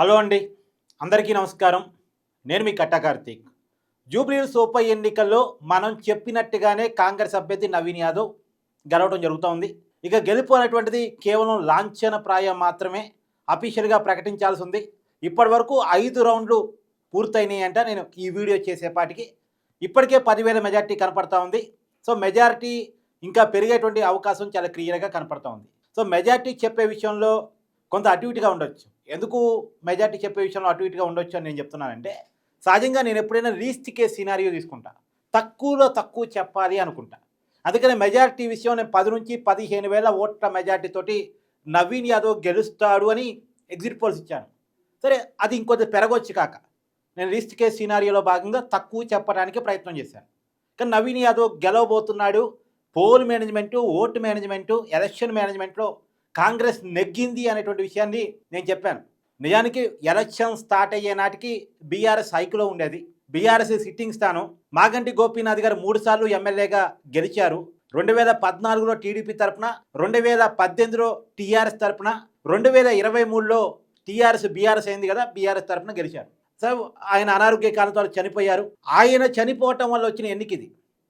Hello అండి. అందరికీ నమస్కారం. నేను మీ కట్టా కార్తీక్. జూబ్లీహిల్స్ ఉప ఎన్నికల్లో మనం చెప్పినట్టుగానే కాంగ్రెస్ అభ్యర్థి నవీన్ యాదవ్ గెలవడం జరుగుతోంది. ఇక గెలుపు అనేటువంటిది కేవలం లాంఛన ప్రాయం మాత్రమే అఫీషియల్గా ప్రకటించాల్సి ఉంది. ఇప్పటి వరకు ఐదు రౌండ్లు పూర్తయినాయి అంట నేను ఈ వీడియో చేసేపాటికి ఇప్పటికే పదివేల మెజార్టీ కనపడతా ఉంది. సో మెజారిటీ ఇంకా పెరిగేటువంటి అవకాశం చాలా క్లియర్గా కనపడతా ఉంది. సో మెజార్టీ చెప్పే విషయంలో కొంత అటు ఇటుగా ఉండొచ్చు. ఎందుకు మెజార్టీ చెప్పే విషయంలో అటు ఇటుగా ఉండొచ్చు అని నేను చెప్తున్నానంటే సహజంగా నేను ఎప్పుడైనా లీస్ట్ కేస్ సినారియో తీసుకుంటా. తక్కువలో తక్కువ చెప్పాలి అనుకుంటా. అందుకని మెజారిటీ విషయం నేను పది నుంచి పదిహేను వేల ఓట్ల మెజార్టీ తోటి నవీన్ యాదవ్ గెలుస్తాడు అని ఎగ్జిట్ పోల్స్ ఇచ్చాను. సరే అది ఇంకొద్ది పెరగొచ్చు కాక. నేను లీస్ట్ కేస్ సినారియోలో భాగంగా తక్కువ చెప్పడానికి ప్రయత్నం చేశాను. కానీ Naveen Yadav గెలవబోతున్నాడు. Poll management vote management election మేనేజ్మెంట్లో కాంగ్రెస్ నెగ్గింది అనేటువంటి విషయాన్ని నేను చెప్పాను. నిజానికి ఎలక్షన్ స్టార్ట్ అయ్యే నాటికి బీఆర్ఎస్ హైకులో ఉండేది. బీఆర్ఎస్ సిట్టింగ్ స్థానం మాగంటి గోపీనాథ్ గారు మూడు సార్లు ఎమ్మెల్యేగా గెలిచారు. రెండు వేల పద్నాలుగులో టీడీపీ తరఫున రెండు వేల పద్దెనిమిదిలో టీఆర్ఎస్ తరపున రెండు వేల ఇరవై మూడులో టీఆర్ఎస్ బీఆర్ఎస్ అయింది కదా బీఆర్ఎస్ తరఫున గెలిచారు. సో ఆయన అనారోగ్య కారణంతో చనిపోయారు. ఆయన చనిపోవటం వల్ల వచ్చిన ఎన్నిక ఇది.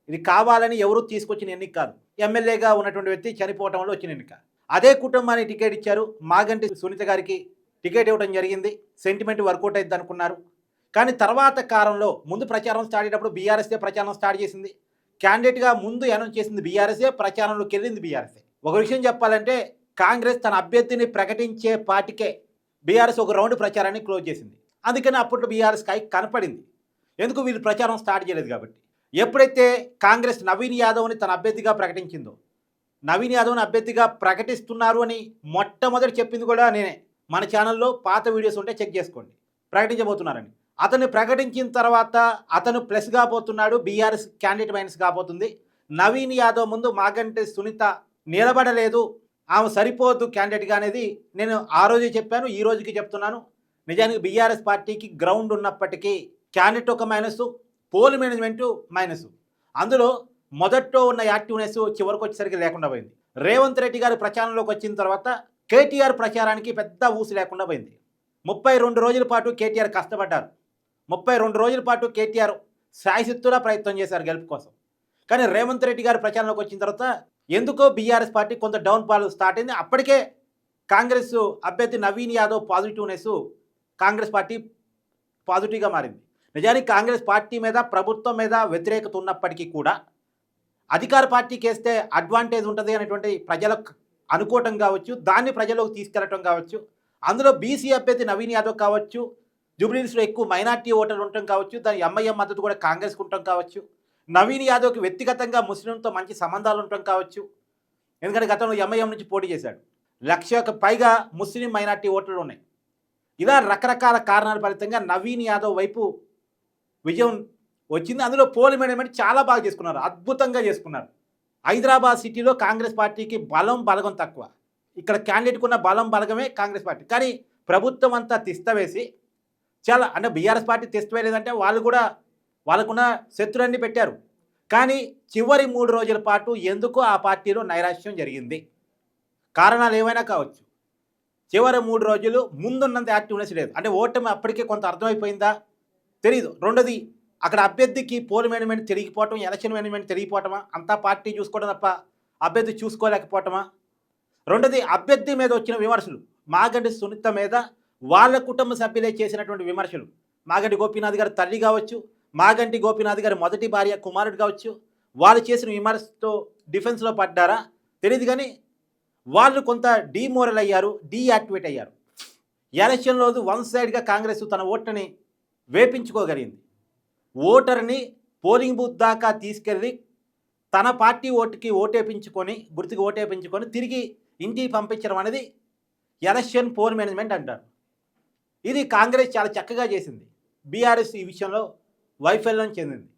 ఇది కావాలని ఎవరు తీసుకొచ్చిన ఎన్నిక కాదు. ఎమ్మెల్యేగా ఉన్నటువంటి వ్యక్తి చనిపోవటం వల్ల వచ్చిన ఎన్నిక. అదే కుటుంబానికి టికెట్ ఇచ్చారు. మాగంటి సునీత గారికి టికెట్ ఇవ్వడం జరిగింది. సెంటిమెంట్ వర్కౌట్ అయింది అనుకున్నారు. కానీ తర్వాత కాలంలో ముందు ప్రచారం స్టార్ట్ అయ్యేటప్పుడు బీఆర్ఎస్ఏ ప్రచారం స్టార్ట్ చేసింది. క్యాండిడేట్గా ముందు అనౌన్స్ చేసింది బీఆర్ఎస్ఏ ప్రచారంలోకి వెళ్ళింది బీఆర్ఎస్ఏ ఒక విషయం చెప్పాలంటే కాంగ్రెస్ తన అభ్యర్థిని ప్రకటించే పాటికే బీఆర్ఎస్ ఒక రౌండ్ ప్రచారాన్ని క్లోజ్ చేసింది. అందుకని అప్పట్లో బీఆర్ఎస్ కాయ కనపడింది. ఎందుకు వీళ్ళు ప్రచారం స్టార్ట్ చేయలేదు కాబట్టి? ఎప్పుడైతే కాంగ్రెస్ నవీన్ యాదవ్ని తన అభ్యర్థిగా ప్రకటించిందో నవీన్ యాదవ్ని అభ్యర్థిగా ప్రకటిస్తున్నారు అని మొట్టమొదటి చెప్పింది కూడా నేనే. మన ఛానల్లో పాత వీడియోస్ ఉంటే చెక్ చేసుకోండి. ప్రకటించబోతున్నారని. అతన్ని ప్రకటించిన తర్వాత అతను ప్లస్ కాబోతున్నాడు బీఆర్ఎస్ క్యాండిడేట్ మైనస్ కాబోతుంది నవీన్ యాదవ్ ముందు మాగంటి సునీత నిలబడలేదు. ఆమె సరిపోదు క్యాండిడేట్గా అనేది నేను ఆ రోజే చెప్పాను ఈ రోజుకి చెప్తున్నాను. నిజానికి బీఆర్ఎస్ పార్టీకి గ్రౌండ్ ఉన్నప్పటికీ క్యాండిడేట్ ఒక మైనస్ పోల్ మేనేజ్మెంట్ మైనస్. అందులో మొదట్లో ఉన్న యాక్టివ్నెస్ చివరికి వచ్చేసరికి లేకుండా పోయింది. రేవంత్ రెడ్డి గారి ప్రచారంలోకి వచ్చిన తర్వాత కేటీఆర్ ప్రచారానికి పెద్ద ఊసి లేకుండా పోయింది. ముప్పై రెండు రోజుల పాటు కేటీఆర్ కష్టపడ్డారు. ముప్పై రెండు రోజుల పాటు కేటీఆర్ శాయశక్తులా ప్రయత్నం చేశారు గెలుపు కోసం. కానీ రేవంత్ రెడ్డి గారి ప్రచారంలోకి వచ్చిన తర్వాత ఎందుకో బీఆర్ఎస్ పార్టీ కొంత డౌన్ ఫాల్ స్టార్ట్ అయింది. అప్పటికే కాంగ్రెస్ అభ్యర్థి నవీన్ యాదవ్ పాజిటివ్నెస్ కాంగ్రెస్ పార్టీ పాజిటివ్గా మారింది. నిజానికి కాంగ్రెస్ పార్టీ మీద ప్రభుత్వం మీద వ్యతిరేకత ఉన్నప్పటికీ కూడా అధికార పార్టీకి వేస్తే అడ్వాంటేజ్ ఉంటుంది అనేటువంటి ప్రజలకు అనుకోవటం కావచ్చు దాన్ని ప్రజలకు తీసుకెళ్ళటం కావచ్చు అందులో బీసీ అభ్యర్థి నవీన్ యాదవ్ కావచ్చు జూబ్లీహిల్స్లో ఎక్కువ మైనార్టీ ఓటర్లు ఉండటం కావచ్చు దాని ఎంఐఎం మద్దతు కూడా కాంగ్రెస్కి ఉండటం కావచ్చు నవీన్ యాదవ్కి వ్యక్తిగతంగా ముస్లింతో మంచి సంబంధాలు ఉండటం కావచ్చు ఎందుకంటే గతంలో ఎంఐఎం నుంచి పోటీ చేశాడు. లక్షకు పైగా ముస్లిం మైనార్టీ ఓటర్లు ఉన్నాయి. ఇలా రకరకాల కారణాల ఫలితంగా నవీన్ యాదవ్ వైపు విజయం వచ్చింది అందులో పోల్ మేనేజ్మెంట్ చాలా బాగా చేసుకున్నారు అద్భుతంగా చేసుకున్నారు. హైదరాబాద్ సిటీలో కాంగ్రెస్ పార్టీకి బలం బలగం తక్కువ. ఇక్కడ క్యాండిడేట్కి ఉన్న బలం బలగమే కాంగ్రెస్ పార్టీ. కానీ ప్రభుత్వం అంతా తిస్తవేసి చాలా అంటే బీఆర్ఎస్ పార్టీ తిస్తవేయలేదంటే వాళ్ళు కూడా వాళ్ళకున్న శత్రులన్నీ పెట్టారు. కానీ చివరి మూడు రోజుల పాటు ఎందుకో ఆ పార్టీలో నైరాశ్యం జరిగింది? కారణాలు ఏమైనా కావచ్చు? చివరి మూడు రోజులు ముందున్నంత యాక్టివ్నెస్ లేదు. అంటే ఓటమి అప్పటికే కొంత అర్థమైపోయిందా? తెలియదు రెండోది అక్కడ అభ్యర్థికి పోల్ మేనేజ్మెంట్ తిరిగిపోవటం ఎలక్షన్ మేనేజ్మెంట్ తిరిగిపోవటమా? అంతా పార్టీ చూసుకోవడం తప్ప అభ్యర్థి చూసుకోలేకపోవటమా? రెండోది అభ్యర్థి మీద వచ్చిన విమర్శలు. మాగంటి సునీత మీద వాళ్ళ కుటుంబ సభ్యులే చేసినటువంటి విమర్శలు. మాగంటి గోపీనాథ్ గారి తల్లి కావచ్చు మాగంటి గోపీనాథ్ గారి మొదటి భార్య కుమారుడు కావచ్చు వాళ్ళు చేసిన విమర్శతో డిఫెన్స్లో పడ్డారా? తెలియదు కానీ వాళ్ళు కొంత డీమోరల్ అయ్యారు డీయాక్టివేట్ అయ్యారు. ఎలక్షన్ రోజు వన్ సైడ్గా కాంగ్రెస్ తన ఓట్ని వేపించుకోగలిగింది. ఓటర్ని పోలింగ్ బూత్ దాకా తీసుకెళ్ళి తన పార్టీ ఓటుకి ఓటేపించుకొని గుర్తుకు ఓటేపించుకొని తిరిగి ఇంటికి పంపించడం అనేది ఎలక్షన్ పోల్ మేనేజ్మెంట్ అంటారు. ఇది కాంగ్రెస్ చాలా చక్కగా చేసింది. బీఆర్ఎస్ ఈ విషయంలో వైఫల్యం చెందింది.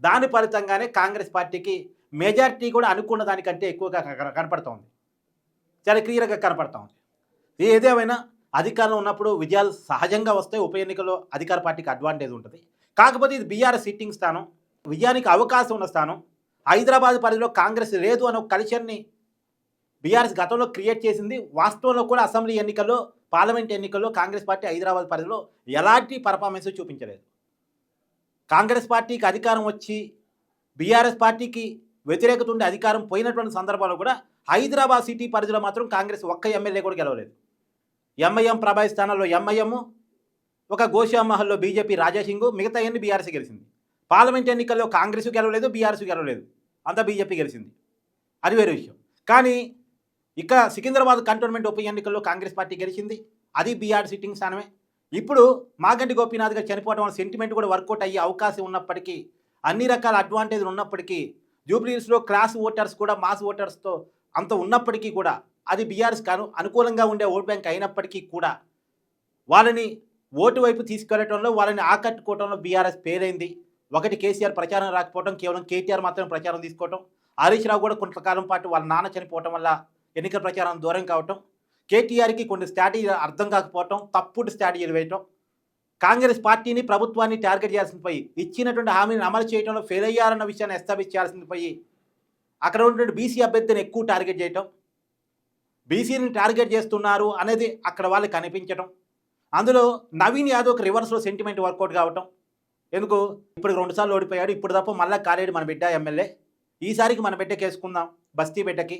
దాని ఫలితంగానే కాంగ్రెస్ పార్టీకి మెజారిటీ కూడా అనుకున్న దానికంటే ఎక్కువగా కన- కనపడుతోంది చాలా క్లియర్గా కనపడతా ఉంది ఏదేమైనా అధికారంలో ఉన్నప్పుడు విజయాలు సహజంగా వస్తాయి. ఉప ఎన్నికల్లో అధికార పార్టీకి అడ్వాంటేజ్ ఉంటుంది. కాకపోతే ఇది బీఆర్ఎస్ సిట్టింగ్ స్థానం. విజయానికి అవకాశం ఉన్న స్థానం. హైదరాబాద్ పరిధిలో కాంగ్రెస్ లేదు అనే ఒక కల్చర్ని బీఆర్ఎస్ గతంలో క్రియేట్ చేసింది. వాస్తవంలో కూడా అసెంబ్లీ ఎన్నికల్లో పార్లమెంట్ ఎన్నికల్లో కాంగ్రెస్ పార్టీ హైదరాబాద్ పరిధిలో ఎలాంటి పర్ఫార్మెన్స్ చూపించలేదు. కాంగ్రెస్ పార్టీకి అధికారం వచ్చి బీఆర్ఎస్ పార్టీకి వ్యతిరేకత ఉండే అధికారం పోయినటువంటి సందర్భాల్లో కూడా హైదరాబాద్ సిటీ పరిధిలో మాత్రం కాంగ్రెస్ ఒక్క ఎమ్మెల్యే కూడా గెలవలేదు. ఎంఐఎం ప్రభావి స్థానంలో ఎంఐఎం ఒక గోషామహల్లో బీజేపీ రాజాసింగ్ మిగతా ఎన్ని బీఆర్సీ గెలిచింది? పార్లమెంట్ ఎన్నికల్లో కాంగ్రెస్ గెలవలేదు బీఆర్ఎస్ గెలవలేదు. అంతా బీజేపీ గెలిచింది. అది వేరే విషయం. కానీ ఇక సికింద్రాబాద్ కంటోన్మెంట్ ఉప ఎన్నికల్లో కాంగ్రెస్ పార్టీ గెలిచింది. అది బీఆర్ సిట్టింగ్ స్థానమే. ఇప్పుడు మాగంటి గోపీనాథ్ గారు చనిపోవడం వల్ల సెంటిమెంట్ కూడా వర్కౌట్ అయ్యే అవకాశం ఉన్నప్పటికీ అన్ని రకాల అడ్వాంటేజ్లు ఉన్నప్పటికీ జూబ్లీస్లో క్లాస్ ఓటర్స్ కూడా మాస్ ఓటర్స్తో అంత ఉన్నప్పటికీ కూడా అది బీఆర్ఎస్ కాను అనుకూలంగా ఉండే ఓట్ బ్యాంక్ అయినప్పటికీ కూడా వాళ్ళని ఓటు వైపు తీసుకెళ్ళడంలో వాళ్ళని ఆకట్టుకోవడంలో బీఆర్ఎస్ పేరైంది. ఒకటి కేసీఆర్ ప్రచారం రాకపోవడం కేవలం కేటీఆర్ మాత్రమే ప్రచారం తీసుకోవటం. హరీష్ రావు కూడా కొంతకాలం పాటు వాళ్ళ నాన్న చనిపోవటం వల్ల ఎన్నికల ప్రచారం దూరం కావటం. కేటీఆర్కి కొన్ని స్ట్రాటజీ అర్థం కాకపోవటం తప్పుడు స్ట్రాటజీలు వేయటం కాంగ్రెస్ పార్టీని ప్రభుత్వాన్ని టార్గెట్ చేయాల్సింది పోయి ఇచ్చినటువంటి హామీని అమలు చేయడంలో ఫెయిల్ అయ్యారన్న విషయాన్ని ఎస్టాబ్లిష్ చేయాల్సింది పోయి అక్కడ ఉన్నటువంటి బీసీ అభ్యర్థిని ఎక్కువ టార్గెట్ చేయటం. బీసీని టార్గెట్ చేస్తున్నారు అనేది అక్కడ వాళ్ళకి కనిపించడం అందులో నవీన్ యాదవ్కి రివర్స్లో సెంటిమెంట్ వర్కౌట్ కావటం. ఎందుకు? ఇప్పుడు రెండుసార్లు ఓడిపోయాడు ఇప్పుడు తప్ప మళ్ళా కాలేడు మన బిడ్డ ఎమ్మెల్యే ఈసారికి మన బిడ్డకి వేసుకుందాం బస్తీ బిడ్డకి.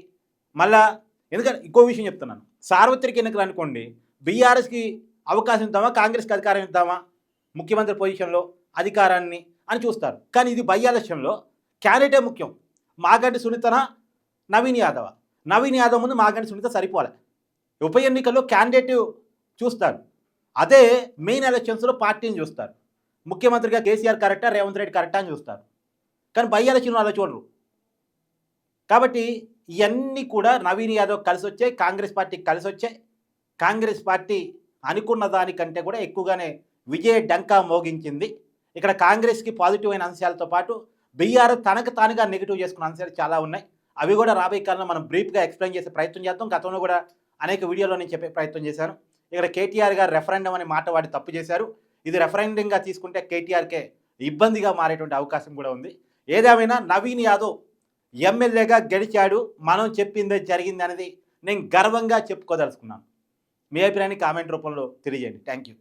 మళ్ళా ఎందుకంటే ఇంకో విషయం చెప్తున్నాను. సార్వత్రిక ఎన్నికలు అనుకోండి బీఆర్ఎస్కి అవకాశం ఇద్దామా కాంగ్రెస్కి అధికారం ఇద్దామా? ముఖ్యమంత్రి పొజిషన్లో అధికారాన్ని అని చూస్తారు. కానీ ఇది బై ఎలక్షన్లో క్యాండిడేటే ముఖ్యం. మాగంటి సునీతన? నవీన్ యాదవ్? నవీన్ యాదవ్ ముందు మాగంటి సునీత సరిపోలే. ఉప ఎన్నికల్లో క్యాండిడేట్ చూస్తారు. అదే మెయిన్ ఎలక్షన్స్లో పార్టీని చూస్తారు. ముఖ్యమంత్రిగా కేసీఆర్ కరెక్టా రేవంత్ రెడ్డి కరెక్టా అని చూస్తారు. కానీ బై ఎలక్షన్ అలా చూడరు. కాబట్టి ఇవన్నీ కూడా నవీన్ యాదవ్ కలిసి వచ్చాయి కాంగ్రెస్ పార్టీకి కలిసి వచ్చాయి. కాంగ్రెస్ పార్టీ అనుకున్న దానికంటే కూడా ఎక్కువగానే విజయ డంకా మోగించింది. ఇక్కడ కాంగ్రెస్కి పాజిటివ్ అయిన అంశాలతో పాటు బీఆర్ తనకు తానుగా నెగిటివ్ చేసుకున్న అంశాలు చాలా ఉన్నాయి. అవి కూడా రాబోయే కాలంలో మనం బ్రీఫ్గా ఎక్స్ప్లెయిన్ చేసే ప్రయత్నం చేద్దాం. గతంలో కూడా అనేక వీడియోలో నేను చెప్పే ప్రయత్నం చేశాను. ఇక్కడ కేటీఆర్ గారు రెఫరెండం అనే మాట వాడి తప్పు చేశారు. ఇది రెఫరెండంగా తీసుకుంటే కేటీఆర్కే ఇబ్బందిగా మారేటువంటి అవకాశం కూడా ఉంది. ఏదేమైనా నవీన్ యాదవ్ ఎమ్మెల్యేగా గడిచాడు మనం చెప్పిందే జరిగింది అనేది నేను గర్వంగా చెప్పుకోదలుచుకున్నాను. మీ అభిప్రాయాన్ని కామెంట్ రూపంలో తెలియజేయండి. Thank you